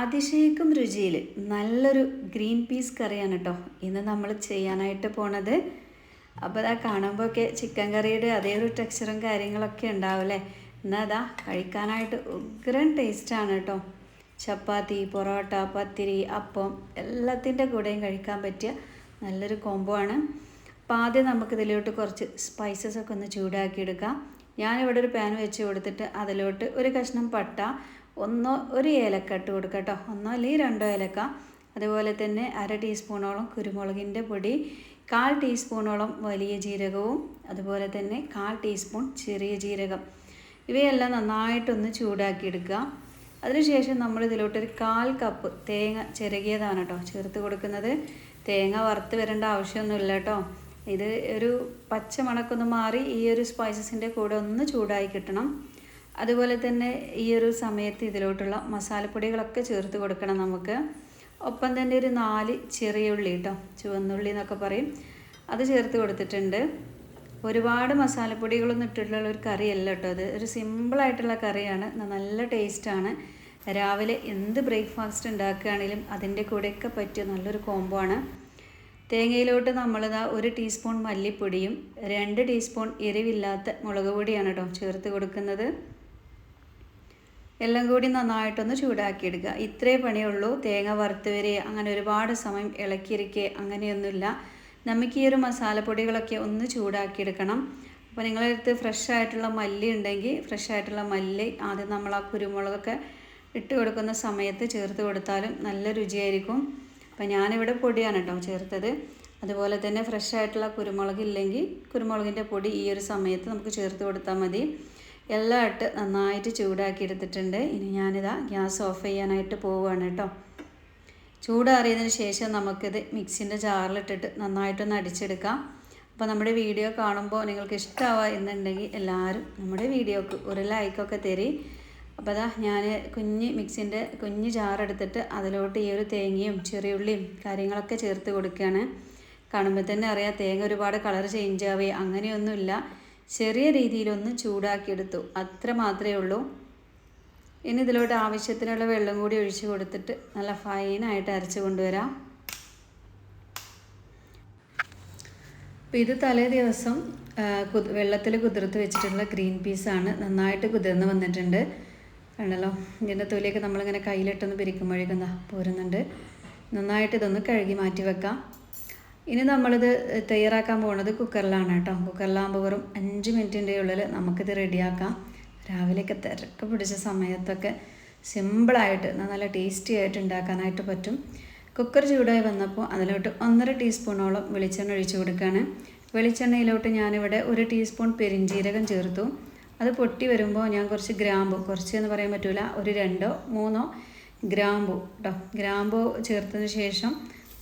അതിശയിക്കും രുചിയിൽ നല്ലൊരു green peas കറിയാണ് കേട്ടോ ഇന്ന് നമ്മൾ ചെയ്യാനായിട്ട് പോണത്. അപ്പോൾ അതാ കാണുമ്പോഴൊക്കെ ചിക്കൻ കറിയുടെ അതേ ഒരു ടെക്സ്ചറും കാര്യങ്ങളൊക്കെ ഉണ്ടാവില്ലേ എന്നാൽ അതാ കഴിക്കാനായിട്ട് ഉഗ്രൻ ടേസ്റ്റാണ് കേട്ടോ ചപ്പാത്തി പൊറോട്ട പത്തിരി അപ്പം എല്ലാത്തിന്റെ കൂടെയും കഴിക്കാൻ പറ്റിയ നല്ലൊരു കോംബോ ആണ്. അപ്പോൾ ആദ്യം നമുക്ക് ഇതിലോട്ട് കുറച്ച് സ്പൈസസ് ഒക്കെ ഒന്ന് ചൂടാക്കിയെടുക്കാം ഞാനിവിടെ ഒരു പാൻ വെച്ച് കൊടുത്തിട്ട് അതിലോട്ട് ഒരു കഷ്ണം പട്ട ഒന്നോ ഒരു ഏലക്ക ഇട്ട് കൊടുക്കുക കേട്ടോ. ഒന്നോ അല്ലെങ്കിൽ രണ്ടോ ഏലക്ക. അതുപോലെ തന്നെ അര ടീസ്പൂണോളം കുരുമുളകിന്റെ പൊടി കാൽ ടീസ്പൂണോളം വലിയ ജീരകവും അതുപോലെ തന്നെ കാൽ ടീസ്പൂൺ ചെറിയ ജീരകം. ഇവയെല്ലാം നന്നായിട്ടൊന്ന് ചൂടാക്കിയെടുക്കുക അതിനുശേഷം നമ്മൾ ഇതിലോട്ടൊരു കാൽ കപ്പ് തേങ്ങ ചിരകിയതാണ് കേട്ടോ. ചേർത്ത് കൊടുക്കുന്നത്. തേങ്ങ വറുത്ത് വരേണ്ട ആവശ്യമൊന്നുമില്ല കേട്ടോ. ഇത് ഒരു പച്ച മണക്കൊന്ന് മാറി ഈ ഒരു സ്പൈസസിന്റെ കൂടെ ഒന്ന് ചൂടായി കിട്ടണം. അതുപോലെ തന്നെ ഈ ഒരു സമയത്ത് ഇതിലോട്ടുള്ള മസാലപ്പൊടികളൊക്കെ ചേർത്ത് കൊടുക്കണം നമുക്ക്. ഒപ്പം തന്നെ ഒരു നാല് ചെറിയ ഉള്ളി കേട്ടോ ചുവന്നുള്ളി എന്നൊക്കെ പറയും. അത് ചേർത്ത് കൊടുത്തിട്ടുണ്ട്. ഒരുപാട് മസാലപ്പൊടികളൊന്നും ഇട്ടിട്ടുള്ള ഒരു കറിയല്ല കേട്ടോ അത്. ഒരു സിമ്പിളായിട്ടുള്ള കറിയാണ്. നല്ല ടേസ്റ്റാണ് രാവിലെ എന്ത് ബ്രേക്ക്ഫാസ്റ്റ് ഉണ്ടാക്കുകയാണെങ്കിലും അതിന്റെ കൂടെയൊക്കെ പറ്റിയ നല്ലൊരു കോംബോ ആണ്. തേങ്ങയിലോട്ട് നമ്മളിതാ ഒരു ടീസ്പൂൺ മല്ലിപ്പൊടിയും രണ്ട് ടീസ്പൂൺ എരിവില്ലാത്ത മുളക് പൊടിയാണ് കേട്ടോ ചേർത്ത് കൊടുക്കുന്നത്. എല്ലാം കൂടി നന്നായിട്ടൊന്ന് ചൂടാക്കിയെടുക്കുക. ഇത്രേ പണിയുള്ളൂ. തേങ്ങ വറുത്ത് വരെ അങ്ങനെ ഒരുപാട് സമയം ഇളക്കിയിരിക്കുക അങ്ങനെയൊന്നുമില്ല. നമുക്ക് ഈ ഒരു മസാലപ്പൊടികളൊക്കെ ഒന്ന് ചൂടാക്കിയെടുക്കണം. അപ്പോൾ അടുത്ത് ഫ്രഷ് ആയിട്ടുള്ള മല്ലി ഉണ്ടെങ്കിൽ ഫ്രഷ് ആയിട്ടുള്ള മല്ലി ആദ്യം നമ്മൾ ആ കുരുമുളകൊക്കെ ഇട്ട് കൊടുക്കുന്ന സമയത്ത് ചേർത്ത് കൊടുത്താലും നല്ല രുചിയായിരിക്കും. അപ്പോൾ ഞാനിവിടെ പൊടിയാണ് കേട്ടോ ചേർത്തത്. അതുപോലെ തന്നെ ഫ്രഷ് ആയിട്ടുള്ള കുരുമുളക് ഇല്ലെങ്കിൽ കുരുമുളകിന്റെ പൊടി ഈ ഒരു സമയത്ത് നമുക്ക് ചേർത്ത് കൊടുത്താൽ മതി. എല്ലാം ഇട്ട് നന്നായിട്ട് ചൂടാക്കി എടുത്തിട്ടുണ്ട്. ഇനി ഞാനിതാ ഗ്യാസ് ഓഫ് ചെയ്യാനായിട്ട് പോവുകയാണ് കേട്ടോ. ചൂടാറിയതിന് ശേഷം നമുക്കിത് മിക്സിന്റെ ജാറിലിട്ടിട്ട് നന്നായിട്ടൊന്ന് അടിച്ചെടുക്കാം. അപ്പോൾ നമ്മുടെ വീഡിയോ കാണുമ്പോൾ നിങ്ങൾക്ക് ഇഷ്ടമാവുക എന്നുണ്ടെങ്കിൽ എല്ലാവരും നമ്മുടെ വീഡിയോക്ക് ഒരു ലൈക്കൊക്കെ തരി. അപ്പോൾ അതാ ഞാൻ കുഞ്ഞ് മിക്സിന്റെ കുഞ്ഞ് ജാറെടുത്തിട്ട് അതിലോട്ട് ഈ ഒരു തേങ്ങയും ചെറിയുള്ളിയും കാര്യങ്ങളൊക്കെ ചേർത്ത് കൊടുക്കുകയാണ്. കാണുമ്പോൾ തന്നെ അറിയാം തേങ്ങ ഒരുപാട് കളർ ചേഞ്ച് ആവുകയും അങ്ങനെയൊന്നുമില്ല. ചെറിയ രീതിയിലൊന്ന് ചൂടാക്കിയെടുത്തു. അത്ര മാത്രമേ ഉള്ളൂ. ഇനി ഇതിലോട്ട് ആവശ്യത്തിനുള്ള വെള്ളം കൂടി ഒഴിച്ച് കൊടുത്തിട്ട് നല്ല ഫൈനായിട്ട് അരച്ച് കൊണ്ടുവരാം. അപ്പോൾ ഇത് തലേ ദിവസം വെള്ളത്തിൽ കുതിർത്ത് വെച്ചിട്ടുള്ള ഗ്രീൻ പീസാണ് നന്നായിട്ട് കുതിർന്ന് വന്നിട്ടുണ്ട്. കണ്ടല്ലോ? ഇതിന്റെ തൊലിയൊക്കെ നമ്മളിങ്ങനെ കയ്യിലിട്ടൊന്ന് പിരിക്കുമ്പോഴേക്കും പോരുന്നുണ്ട്. നന്നായിട്ട് ഇതൊന്ന് കഴുകി മാറ്റി വെക്കാം. ഇനി നമ്മളിത് തയ്യാറാക്കാൻ പോകുന്നത് കുക്കറിലാണ് കേട്ടോ. കുക്കറിലാകുമ്പോൾ വെറും അഞ്ച് മിനിറ്റിന്റെ ഉള്ളിൽ നമുക്കിത് റെഡിയാക്കാം. രാവിലെയൊക്കെ തിരക്ക് പിടിച്ച സമയത്തൊക്കെ സിമ്പിളായിട്ട് നല്ല ടേസ്റ്റി ആയിട്ട് ഉണ്ടാക്കാനായിട്ട് പറ്റും. കുക്കർ ചൂടായി വന്നപ്പോൾ അതിലോട്ട് ഒന്നര ടീസ്പൂണോളം വെളിച്ചെണ്ണ ഒഴിച്ചു കൊടുക്കുകയാണ് വെളിച്ചെണ്ണയിലോട്ട് ഞാനിവിടെ ഒരു ടീസ്പൂൺ പെരിഞ്ജീരകം ചേർത്തു. അത് പൊട്ടി വരുമ്പോൾ ഞാൻ കുറച്ച് ഗ്രാമ്പു കുറച്ച് എന്ന് പറയാൻ പറ്റില്ല ഒരു രണ്ടോ മൂന്നോ ഗ്രാമ്പു കേട്ടോ ഗ്രാമ്പു ചേർത്തതിന് ശേഷം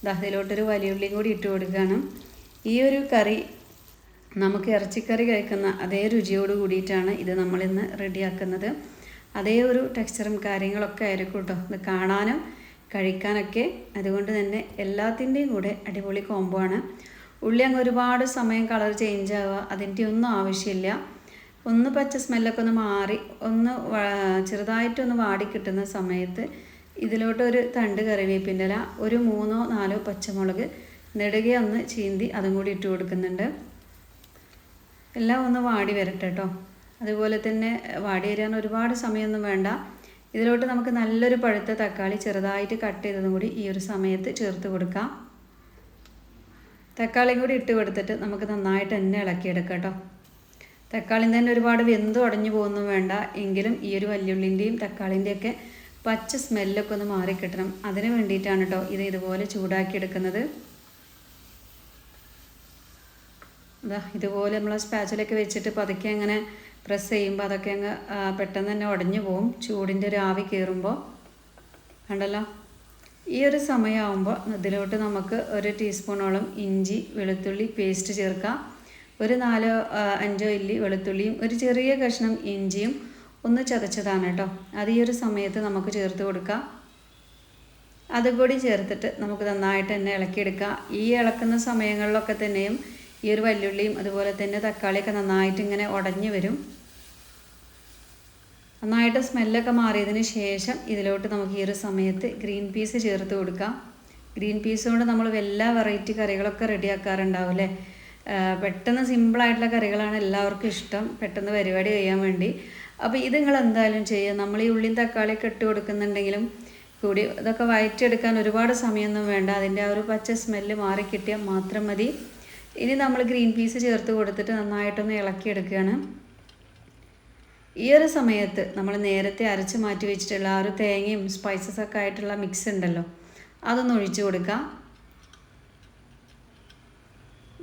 അതിലോട്ടൊരു വലിയുള്ളിയും കൂടി ഇട്ട് കൊടുക്കുകയാണ്. ഈ ഒരു കറി നമുക്ക് ഇറച്ചിക്കറി കഴിക്കുന്ന അതേ രുചിയോട് കൂടിയിട്ടാണ് ഇത് നമ്മളിന്ന് റെഡിയാക്കുന്നത്. അതേ ഒരു ടെക്സ്ചറും കാര്യങ്ങളൊക്കെ ആയിരിക്കും കേട്ടോ ഇത് കാണാനും കഴിക്കാനൊക്കെ. അതുകൊണ്ട് തന്നെ എല്ലാത്തിന്റെയും കൂടെ അടിപൊളി കോംബോ ആണ്. ഉള്ളി അങ്ങ് ഒരുപാട് സമയം കളർ ചേഞ്ച് ആവുക അതിന്റെ ഒന്നും ആവശ്യമില്ല. ഒന്ന് പച്ച സ്മെല്ലൊക്കെ ഒന്ന് മാറി ഒന്ന് ചെറുതായിട്ടൊന്ന് വാടി കിട്ടുന്ന സമയത്ത് ഇതിലോട്ടൊരു തണ്ട് കറിവേപ്പിന്റെ ഇല ഒരു മൂന്നോ നാലോ പച്ചമുളക് നെടുകെ ഒന്ന് ചീന്തി അതും കൂടി ഇട്ട് കൊടുക്കുന്നുണ്ട്. എല്ലാം ഒന്ന് വാടി വരട്ടെ കേട്ടോ അതുപോലെ തന്നെ വാടി വരാൻ ഒരുപാട് സമയമൊന്നും വേണ്ട. ഇതിലോട്ട് നമുക്ക് നല്ലൊരു പഴുത്ത തക്കാളി ചെറുതായിട്ട് കട്ട് ചെയ്തതും കൂടി ഈ ഒരു സമയത്ത് ചേർത്ത് കൊടുക്കാം. തക്കാളിയും കൂടി ഇട്ട് കൊടുത്തിട്ട് നമുക്ക് നന്നായിട്ട് തന്നെ ഇളക്കിയെടുക്കാം കേട്ടോ തക്കാളിയും തന്നെ ഒരുപാട് വെന്ത് ഉടഞ്ഞു പോകുന്നു വേണ്ട. എങ്കിലും ഈ ഒരു വല്യുള്ളിന്റെയും തക്കാളിന്റെയൊക്കെ പച്ച സ്മെല്ലൊക്കെ ഒന്ന് മാറിക്കിട്ടണം അതിന് വേണ്ടിയിട്ടാണ് കേട്ടോ ഇത് ഇതുപോലെ ചൂടാക്കിയെടുക്കുന്നത്. അതാ ഇതുപോലെ നമ്മൾ സ്പാച്ചിലൊക്കെ വെച്ചിട്ട് പതുക്കെ അങ്ങനെ പ്രസ് ചെയ്യുമ്പോൾ അതൊക്കെ അങ്ങ് പെട്ടെന്ന് തന്നെ ഉടഞ്ഞു പോവും. ചൂടിന്റെ ഒരു ആവി കയറുമ്പോൾ കണ്ടല്ലോ? ഈ ഒരു സമയമാകുമ്പോൾ ഇതിലോട്ട് നമുക്ക് ഒരു ടീസ്പൂണോളം ഇഞ്ചി വെളുത്തുള്ളി പേസ്റ്റ് ചേർക്കാം. ഒരു നാലോ അഞ്ചോ ഇല്ലി വെളുത്തുള്ളിയും ഒരു ചെറിയ കഷ്ണം ഇഞ്ചിയും ഒന്ന് ചതച്ചതാണ് കേട്ടോ. അത് ഈ ഒരു സമയത്ത് നമുക്ക് ചേർത്ത് കൊടുക്കാം. അതുകൂടി ചേർത്തിട്ട് നമുക്ക് നന്നായിട്ട് തന്നെ ഇളക്കിയെടുക്കാം. ഈ ഇളക്കുന്ന സമയങ്ങളിലൊക്കെ തന്നെയും ഈ ഒരു വല്ലുള്ളിയും അതുപോലെ തന്നെ തക്കാളിയൊക്കെ നന്നായിട്ട് ഇങ്ങനെ ഉടഞ്ഞു വരും. നന്നായിട്ട് സ്മെല്ലൊക്കെ മാറിയതിന് ശേഷം ഇതിലോട്ട് നമുക്ക് ഈ ഒരു സമയത്ത് ഗ്രീൻ പീസ് ചേർത്ത് കൊടുക്കാം. ഗ്രീൻ പീസ് കൊണ്ട് നമ്മൾ എല്ലാ വെറൈറ്റി കറികളൊക്കെ റെഡിയാക്കാറുണ്ടാവും അല്ലേ പെട്ടെന്ന് സിമ്പിളായിട്ടുള്ള കറികളാണ് എല്ലാവർക്കും ഇഷ്ടം. പെട്ടെന്ന് പരിപാടി ചെയ്യാൻ വേണ്ടി. അപ്പോൾ ഇത് നിങ്ങൾ എന്തായാലും ചെയ്യുക. നമ്മൾ ഈ ഉള്ളിയും തക്കാളിയൊക്കെ ഇട്ട് കൊടുക്കുന്നുണ്ടെങ്കിലും കൂടി ഇതൊക്കെ വയറ്റിയെടുക്കാൻ ഒരുപാട് സമയമൊന്നും വേണ്ട. അതിന്റെ ആ ഒരു പച്ച സ്മെല്ല് മാറിക്കിട്ടിയാൽ മാത്രം മതി. ഇനി നമ്മൾ ഗ്രീൻ പീസ് ചേർത്ത് കൊടുത്തിട്ട് നന്നായിട്ടൊന്ന് ഇളക്കിയെടുക്കുകയാണ്. ഈ ഒരു സമയത്ത് നമ്മൾ നേരത്തെ അരച്ച് മാറ്റി വെച്ചിട്ടുള്ള ആ ഒരു തേങ്ങയും സ്പൈസസ് ഒക്കെ ആയിട്ടുള്ള മിക്സ് ഉണ്ടല്ലോ. അതൊന്ന് ഒഴിച്ചു കൊടുക്കാം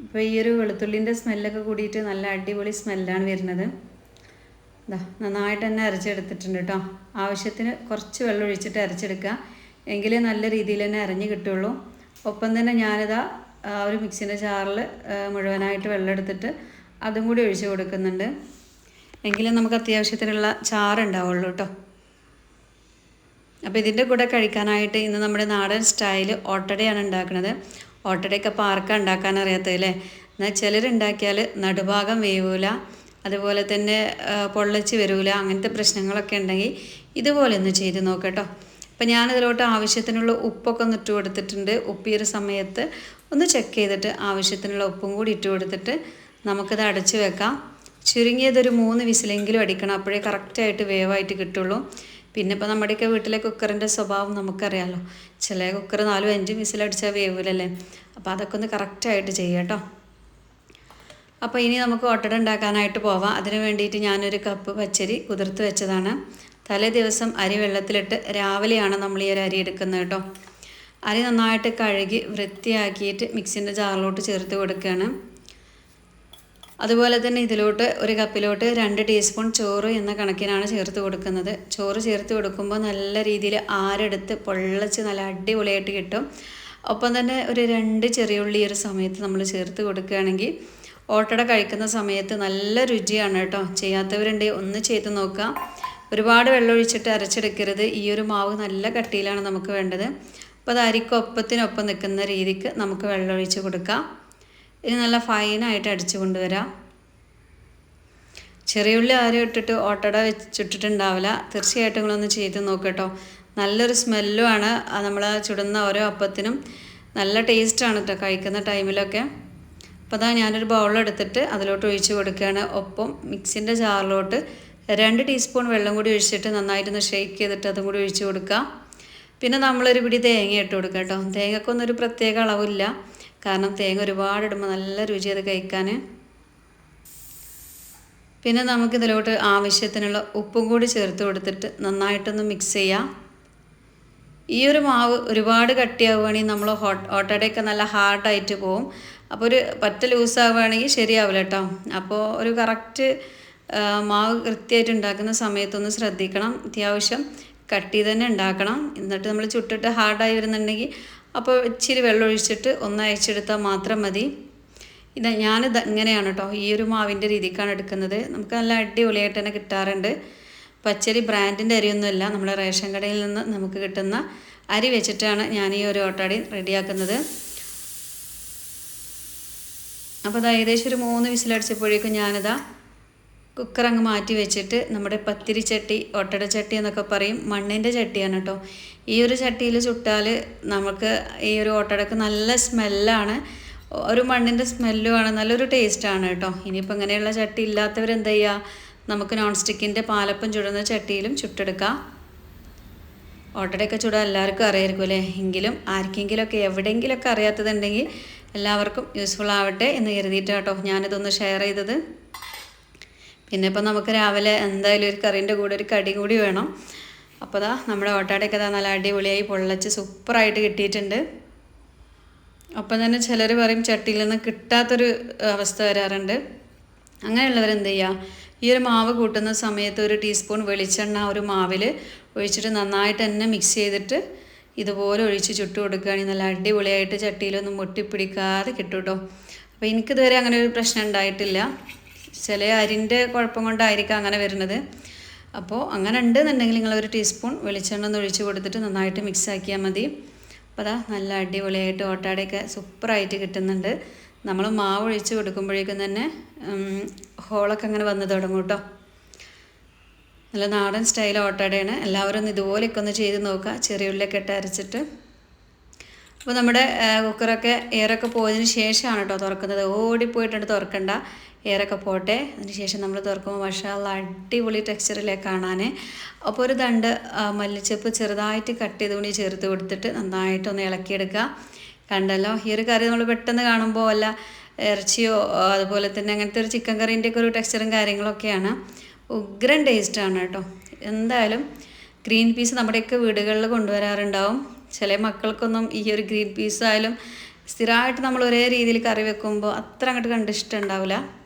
ഇപ്പോൾ ഈ ഒരു വെളുത്തുള്ളിന്റെ സ്മെല്ലൊക്കെ കൂടിയിട്ട് നല്ല അടിപൊളി സ്മെല്ലാണ് വരുന്നത്. ഇതാ നന്നായിട്ട് തന്നെ അരച്ചെടുത്തിട്ടുണ്ട് കേട്ടോ ആവശ്യത്തിന് കുറച്ച് വെള്ളം ഒഴിച്ചിട്ട് അരച്ചെടുക്കുക. എങ്കിലേ നല്ല രീതിയിൽ തന്നെ അരഞ്ഞ് കിട്ടുള്ളൂ. ഒപ്പം തന്നെ ഞാനിതാ ഒരു മിക്സിന്റെ ചാറിൽ മുഴുവനായിട്ട് വെള്ളം എടുത്തിട്ട് അതും കൂടി ഒഴിച്ച് കൊടുക്കുന്നുണ്ട്. എങ്കിലും നമുക്ക് അത്യാവശ്യത്തിനുള്ള ചാറുണ്ടാവുള്ളൂ കേട്ടോ അപ്പോൾ ഇതിന്റെ കൂടെ കഴിക്കാനായിട്ട് ഇന്ന് നമ്മുടെ നാടൻ സ്റ്റൈൽ ഓട്ടടയാണ് ഉണ്ടാക്കുന്നത്. ഓട്ടടയൊക്കെ പാർക്ക ഉണ്ടാക്കാൻ ഉണ്ടാക്കാൻ അറിയാത്തതല്ലേ എന്നാൽ ചിലരുണ്ടാക്കിയാൽ നടുഭാഗം വേവൂല. അതുപോലെ തന്നെ പൊള്ളച്ച് വരില്ല അങ്ങനത്തെ പ്രശ്നങ്ങളൊക്കെ ഉണ്ടെങ്കിൽ ഇതുപോലെ ഒന്ന് ചെയ്ത് നോക്കട്ടോ അപ്പം ഞാനിതിലോട്ട് ആവശ്യത്തിനുള്ള ഉപ്പൊക്കെ ഒന്ന് ഇട്ട് കൊടുത്തിട്ടുണ്ട്. ഉപ്പ് ഈ ഒരു സമയത്ത് ഒന്ന് ചെക്ക് ചെയ്തിട്ട് ആവശ്യത്തിനുള്ള ഉപ്പും കൂടി ഇട്ട് കൊടുത്തിട്ട് നമുക്കത് അടച്ച് വെക്കാം. ചുരുങ്ങിയതൊരു മൂന്ന് വിസിലെങ്കിലും അടിക്കണം. അപ്പോഴേ കറക്റ്റായിട്ട് വേവായിട്ട് കിട്ടുള്ളൂ. പിന്നെ ഇപ്പോൾ നമ്മുടെയൊക്കെ വീട്ടിലെ കുക്കറിന്റെ സ്വഭാവം നമുക്കറിയാമല്ലോ ചില കുക്കർ നാലും അഞ്ചും വിസിലടിച്ചാൽ വേവില്ലല്ലേ അപ്പോൾ അതൊക്കെ ഒന്ന് കറക്റ്റായിട്ട് ചെയ്യാം കേട്ടോ. അപ്പോൾ ഇനി നമുക്ക് ഒട്ടട ഉണ്ടാക്കാനായിട്ട് പോവാം. അതിന് വേണ്ടിയിട്ട് ഞാനൊരു കപ്പ് പച്ചരി കുതിർത്ത് വെച്ചതാണ്. തലേ ദിവസം അരി വെള്ളത്തിലിട്ട് രാവിലെയാണ് നമ്മൾ ഈ ഒരു അരി എടുക്കുന്നത് കേട്ടോ. അരി നന്നായിട്ട് കഴുകി വൃത്തിയാക്കിയിട്ട് മിക്സിന്റെ ജാറിലോട്ട് ചേർത്ത് കൊടുക്കുകയാണ്. അതുപോലെ തന്നെ ഇതിലോട്ട് ഒരു കപ്പിലോട്ട് രണ്ട് ടീസ്പൂൺ ചോറ് എന്ന കണക്കിനാണ് ചേർത്ത് കൊടുക്കുന്നത്. ചോറ് ചേർത്ത് കൊടുക്കുമ്പോൾ നല്ല രീതിയിൽ ആരെടുത്ത് പൊള്ളച്ച് നല്ല അടിപൊളിയായിട്ട് കിട്ടും. ഒപ്പം തന്നെ ഒരു രണ്ട് ചെറിയുള്ളി ഒരു സമയത്ത് നമ്മൾ ചേർത്ത് കൊടുക്കുകയാണെങ്കിൽ ഓട്ടട കഴിക്കുന്ന സമയത്ത് നല്ല രുചിയാണ് കേട്ടോ. ചെയ്യാത്തവരുണ്ടെങ്കിൽ ഒന്ന് ചെയ്ത് നോക്കാം. ഒരുപാട് വെള്ളം ഒഴിച്ചിട്ട് അരച്ചെടുക്കരുത്. ഈ ഒരു മാവ് നല്ല കട്ടിയിലാണ് നമുക്ക് വേണ്ടത്. അപ്പോൾ അത് അരിക്കൊപ്പത്തിനൊപ്പം നിൽക്കുന്ന രീതിക്ക് നമുക്ക് വെള്ളം ഒഴിച്ച് കൊടുക്കാം. ഇനി നല്ല ഫൈനായിട്ട് അടിച്ചു കൊണ്ടുവരാം. ചെറിയ ഉള്ളി ആരും ഇട്ടിട്ട് ഓട്ടട വെച്ചിട്ടിട്ടുണ്ടാവില്ല. തീർച്ചയായിട്ടും നിങ്ങളൊന്ന് ചെയ്ത് നോക്കട്ടോ നല്ലൊരു സ്മെല്ലുമാണ്. നമ്മൾ ചുടുന്ന ഓരോ അപ്പത്തിനും നല്ല ടേസ്റ്റാണ് കേട്ടോ കഴിക്കുന്ന ടൈമിലൊക്കെ. അപ്പോൾ അതാ ഞാനൊരു ബൗളെടുത്തിട്ട് അതിലോട്ട് ഒഴിച്ച് കൊടുക്കുകയാണ്. ഒപ്പം മിക്സിന്റെ ജാറിലോട്ട് രണ്ട് ടീസ്പൂൺ വെള്ളം കൂടി ഒഴിച്ചിട്ട് നന്നായിട്ടൊന്ന് ഷേക്ക് ചെയ്തിട്ട് അതും കൂടി ഒഴിച്ച് കൊടുക്കുക പിന്നെ നമ്മളൊരു പിടി തേങ്ങ ഇട്ട് കൊടുക്കുക കേട്ടോ. തേങ്ങക്കൊന്നും ഒരു പ്രത്യേക അളവില്ല. കാരണം തേങ്ങ ഒരുപാട് ഇടുമ്പോൾ നല്ല രുചി അത് കഴിക്കാൻ. പിന്നെ നമുക്കിതിലോട്ട് ആവശ്യത്തിനുള്ള ഉപ്പും കൂടി ചേർത്ത് കൊടുത്തിട്ട് നന്നായിട്ടൊന്ന് മിക്സ് ചെയ്യാം. ഈ ഒരു മാവ് ഒരുപാട് കട്ടിയാവുകയാണെങ്കിൽ നമ്മൾ ഹോട്ട് ഓട്ടടയൊക്കെ നല്ല ഹാർഡായിട്ട് പോവും. അപ്പോൾ ഒരു പറ്റ ലൂസാവുകയാണെങ്കിൽ ശരിയാവില്ല കേട്ടോ അപ്പോൾ ഒരു കറക്റ്റ് മാവ് കൃത്യമായിട്ട് ഉണ്ടാക്കുന്ന സമയത്തൊന്ന് ശ്രദ്ധിക്കണം. അത്യാവശ്യം കട്ടി തന്നെ ഉണ്ടാക്കണം. എന്നിട്ട് നമ്മൾ ചുട്ടിട്ട് ഹാർഡായി വരുന്നുണ്ടെങ്കിൽ അപ്പോൾ ഇച്ചിരി വെള്ളം ഒഴിച്ചിട്ട് ഒന്ന് അയച്ചെടുത്താൽ മാത്രം മതി. ഇത് ഞാനിത് ഇങ്ങനെയാണ് കേട്ടോ ഈ ഒരു മാവിന്റെ രീതിക്കാണ് എടുക്കുന്നത്. നമുക്ക് നല്ല അടിപൊളിയായിട്ട് തന്നെ കിട്ടാറുണ്ട്. പച്ചരി ബ്രാൻഡിന്റെ അരിയൊന്നുമല്ല. നമ്മുടെ റേഷൻ കടയിൽ നിന്ന് നമുക്ക് കിട്ടുന്ന അരി വെച്ചിട്ടാണ് ഞാൻ ഈ ഒരു ഓട്ടാടി റെഡിയാക്കുന്നത്. അപ്പോൾ അത് ഏകദേശം ഒരു മൂന്ന് വിസിലടിച്ചപ്പോഴേക്കും ഞാനതാ കുക്കർ അങ്ങ് മാറ്റി വെച്ചിട്ട് നമ്മുടെ പത്തിരി ചട്ടി ഒട്ടട ചട്ടി എന്നൊക്കെ പറയും. മണ്ണിന്റെ ചട്ടിയാണ് കേട്ടോ ഈ ഒരു ചട്ടിയിൽ ചുട്ടാൽ നമുക്ക് ഈ ഒരു ഓട്ടടക്ക് നല്ല സ്മെല്ലാണ്. ഒരു മണ്ണിന്റെ സ്മെല്ലുമാണ് നല്ലൊരു ടേസ്റ്റാണ് കേട്ടോ ഇനിയിപ്പോൾ ഇങ്ങനെയുള്ള ചട്ടി ഇല്ലാത്തവരെന്താ ചെയ്യുക നമുക്ക് നോൺ സ്റ്റിക്കിന്റെ പാലപ്പം ചുടുന്ന ചട്ടിയിലും ചുട്ടെടുക്കാം. ഓട്ടടയൊക്കെ ചുടാൻ എല്ലാവർക്കും അറിയായിരിക്കും അല്ലേ? എങ്കിലും ആർക്കെങ്കിലുമൊക്കെ എവിടെയെങ്കിലുമൊക്കെ അറിയാത്തതുണ്ടെങ്കിൽ എല്ലാവർക്കും യൂസ്ഫുൾ ആവട്ടെ എന്ന് കരുതിയിട്ട് കേട്ടോ ഞാനിതൊന്ന് ഷെയർ ചെയ്തത്. പിന്നെ ഇപ്പം നമുക്ക് രാവിലെ എന്തായാലും ഒരു കറീന്റെ കൂടെ ഒരു കടി കൂടി വേണം. അപ്പോൾ ദാ നമ്മുടെ ഓട്ടാടയൊക്കെ ദാ നല്ല അടിപൊളിയായി പൊള്ളച്ച് സൂപ്പറായിട്ട് കിട്ടിയിട്ടുണ്ട്. ഒപ്പം തന്നെ ചിലർ പറയും ചട്ടിയിൽ നിന്ന് കിട്ടാത്തൊരു അവസ്ഥ വരാറുണ്ട്. അങ്ങനെയുള്ളവർ എന്ത് ചെയ്യുക ഈ ഒരു മാവ് കൂട്ടുന്ന സമയത്ത് ഒരു ടീസ്പൂൺ വെളിച്ചെണ്ണ ഒരു മാവിൽ ഒഴിച്ചിട്ട് നന്നായിട്ട് തന്നെ മിക്സ് ചെയ്തിട്ട് ഇതുപോലെ ഒഴിച്ച് ചുട്ട് കൊടുക്കുകയാണെങ്കിൽ നല്ല അടിപൊളിയായിട്ട് ചട്ടിയിലൊന്നും മുട്ടിപ്പിടിക്കാതെ കിട്ടും കേട്ടോ അപ്പോൾ എനിക്കിതുവരെ അങ്ങനെ ഒരു പ്രശ്നം ഉണ്ടായിട്ടില്ല. ചില അരിന്റെ കുഴപ്പം കൊണ്ടായിരിക്കാം അങ്ങനെ വരുന്നത്. അപ്പോൾ അങ്ങനെ ഉണ്ടെന്നുണ്ടെങ്കിൽ നിങ്ങൾ ഒരു ടീസ്പൂൺ വെളിച്ചെണ്ണ ഒന്ന് ഒഴിച്ച് കൊടുത്തിട്ട് നന്നായിട്ട് മിക്സ് ആക്കിയാൽ മതി. അപ്പോൾ അതാ നല്ല അടിപൊളിയായിട്ട് ഓട്ടാടയൊക്കെ സൂപ്പറായിട്ട് കിട്ടുന്നുണ്ട്. നമ്മൾ മാവ് ഒഴിച്ച് കൊടുക്കുമ്പോഴേക്കും തന്നെ ഹോളൊക്കെ അങ്ങനെ വന്ന് തുടങ്ങും കേട്ടോ നല്ല നാടൻ സ്റ്റൈൽ ഓട്ടടയാണ്. എല്ലാവരും ഒന്ന് ഇതുപോലെയൊക്കെ ഒന്ന് ചെയ്ത് നോക്കുക. ചെറിയ ഉള്ളിലൊക്കെ ഇട്ട് അരച്ചിട്ട്. അപ്പോൾ നമ്മുടെ കുക്കറൊക്കെ എയറൊക്കെ പോയതിന് ശേഷമാണ് കേട്ടോ തുറക്കുന്നത്. ഓടിപ്പോയിട്ടുണ്ട് തുറക്കണ്ട. എയറൊക്കെ പോട്ടെ. അതിന് ശേഷം നമ്മൾ തുറക്കുമ്പോൾ മഷാല അടിപൊളി ടെക്സ്ചറിലേക്ക് കാണാൻ അപ്പോൾ ഒരു ദണ്ട് മല്ലിച്ചപ്പ് ചെറുതായിട്ട് കട്ട് ചെയ്ത് തുണി ചേർത്ത് കൊടുത്തിട്ട് നന്നായിട്ടൊന്ന് ഇളക്കിയെടുക്കുക. കണ്ടല്ലോ ഈ ഒരു കറി നമ്മൾ പെട്ടെന്ന് കാണുമ്പോൾ അല്ല ഇറച്ചിയോ അതുപോലെ തന്നെ അങ്ങനത്തെ ഒരു ചിക്കൻ കറീന്റെ ഒക്കെ ഒരു ടെക്സ്ചറും കാര്യങ്ങളൊക്കെയാണ്. ഉഗ്രൻ ടേസ്റ്റാണ് കേട്ടോ. എന്തായാലും ഗ്രീൻ പീസ് നമ്മുടെയൊക്കെ വീടുകളിൽ കൊണ്ടുവരാറുണ്ടാവും. ചില മക്കൾക്കൊന്നും ഈ ഒരു ഗ്രീൻ പീസ് ആയാലും സ്ഥിരമായിട്ട് നമ്മൾ ഒരേ രീതിയിൽ കറി വെക്കുമ്പോൾ അത്ര അങ്ങോട്ട് കണ്ട് ഇഷ്ടമുണ്ടാവില്ല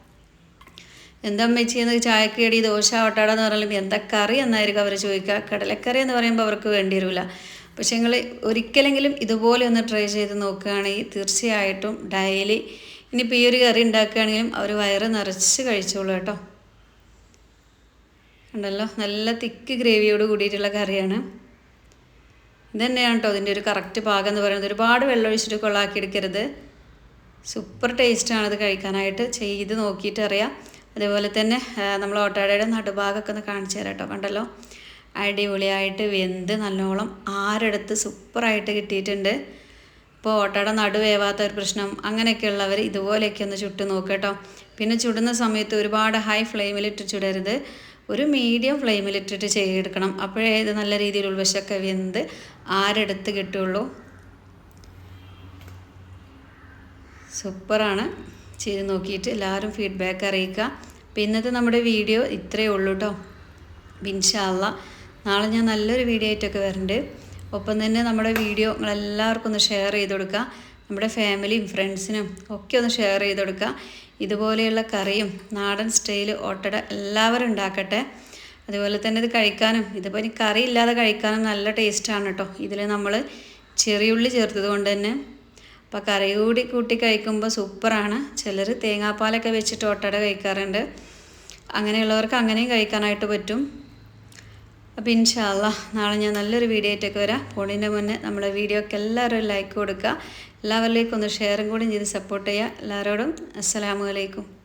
എന്താ വെച്ച് ചെയ്യുന്നത് ചായക്കടി ദോശ ഒട്ടാട എന്ന് പറയുമ്പോൾ എന്താ കറി എന്നായിരിക്കും അവർ ചോദിക്കുക. കടലക്കറി എന്ന് പറയുമ്പോൾ അവർക്ക് വേണ്ടി വരില്ല. പക്ഷെ നിങ്ങൾ ഒരിക്കലെങ്കിലും ഇതുപോലെ ഒന്ന് ട്രൈ ചെയ്ത് നോക്കുകയാണെങ്കിൽ തീർച്ചയായിട്ടും ഡെയിലി ഇനിയിപ്പോൾ ഈ ഒരു കറി ഉണ്ടാക്കുകയാണെങ്കിലും അവർ വയറ് നിറച്ച് കഴിച്ചോളൂ കേട്ടോ. ഉണ്ടല്ലോ. നല്ല തിക്ക് ഗ്രേവിയോട് കൂടിയിട്ടുള്ള കറിയാണ്. ഇത് തന്നെയാണ് കേട്ടോ ഇതിന്റെ ഒരു കറക്റ്റ് പാകം എന്ന് പറയുന്നത്. ഒരുപാട് വെള്ളം ഒഴിച്ചിട്ട് കൊള്ളാക്കി എടുക്കരുത് സൂപ്പർ ടേസ്റ്റാണ് ഇത് കഴിക്കാനായിട്ട്. ചെയ്ത് നോക്കിയിട്ട് അറിയാം അതേപോലെ തന്നെ നമ്മൾ ഓട്ടാടയുടെ നടുഭാഗമൊക്കെ ഒന്ന് കാണിച്ചു തരാം കേട്ടോ. കണ്ടല്ലോ? അടിപൊളിയായിട്ട് വെന്ത് നല്ലോണം ആരെടുത്ത് സൂപ്പറായിട്ട് കിട്ടിയിട്ടുണ്ട്. ഇപ്പോൾ ഓട്ടയുടെ നടുവേവാത്ത ഒരു പ്രശ്നം. അങ്ങനെയൊക്കെയുള്ളവർ ഇതുപോലെയൊക്കെ ഒന്ന് ചുട്ട് നോക്കുക കേട്ടോ. പിന്നെ ചുടുന്ന സമയത്ത് ഒരുപാട് ഹൈ ഫ്ലെയിമിൽ ഇട്ട് ചുടരുത്. ഒരു മീഡിയം ഫ്ലെയിമിലിട്ടിട്ട് ചെയ്തെടുക്കണം. അപ്പോഴേ ഇത് നല്ല രീതിയിൽ ഉൾവശമൊക്കെ വെന്ത് ആരെടുത്ത് കിട്ടുള്ളൂ. സൂപ്പറാണ്. ചെയ്ത് നോക്കിയിട്ട് എല്ലാവരും ഫീഡ്ബാക്ക് അറിയിക്കുക. അപ്പോൾ ഇന്നത്തെ നമ്മുടെ വീഡിയോ ഇത്രയേ ഉള്ളൂ കേട്ടോ ഇൻഷാല്ല നാളെ ഞാൻ നല്ലൊരു വീഡിയോ ആയിട്ടൊക്കെ വരുന്നുണ്ട് ഒപ്പം തന്നെ നമ്മുടെ വീഡിയോ നിങ്ങളെല്ലാവർക്കും ഒന്ന് ഷെയർ ചെയ്ത് കൊടുക്കുക. നമ്മുടെ ഫാമിലിയും ഫ്രണ്ട്സിനും ഒക്കെ ഒന്ന് ഷെയർ ചെയ്ത് കൊടുക്കുക. ഇതുപോലെയുള്ള കറിയും നാടൻ സ്റ്റൈൽ ഓട്ടട എല്ലാവരും ഉണ്ടാക്കട്ടെ. അതുപോലെ തന്നെ ഇത് കഴിക്കാനും ഇതിപ്പോൾ ഇനി കറി ഇല്ലാതെ കഴിക്കാനും നല്ല ടേസ്റ്റാണ് കേട്ടോ. ഇതിൽ നമ്മൾ ചെറിയുള്ളി ചേർത്തത് കൊണ്ട് തന്നെ. അപ്പോൾ കറി കൂടി കൂട്ടി കഴിക്കുമ്പോൾ സൂപ്പറാണ്. ചിലർ തേങ്ങാപ്പാലൊക്കെ വെച്ചിട്ട് ഓട്ടട കഴിക്കാറുണ്ട്. അങ്ങനെയുള്ളവർക്ക് അങ്ങനെയും കഴിക്കാനായിട്ട് പറ്റും. അപ്പോൾ ഇൻഷാല്ല നാളെ ഞാൻ നല്ലൊരു വീഡിയോ ആയിട്ടൊക്കെ വരാം. ഫോണിന്റെ മുന്നേ നമ്മുടെ വീഡിയോക്ക് എല്ലാവരും ലൈക്ക് കൊടുക്കുക. എല്ലാവരിലേക്കും ഒന്ന് ഷെയറും കൂടി ചെയ്ത് സപ്പോർട്ട് ചെയ്യുക. എല്ലാവരോടും അസ്സലാമു അലൈക്കും.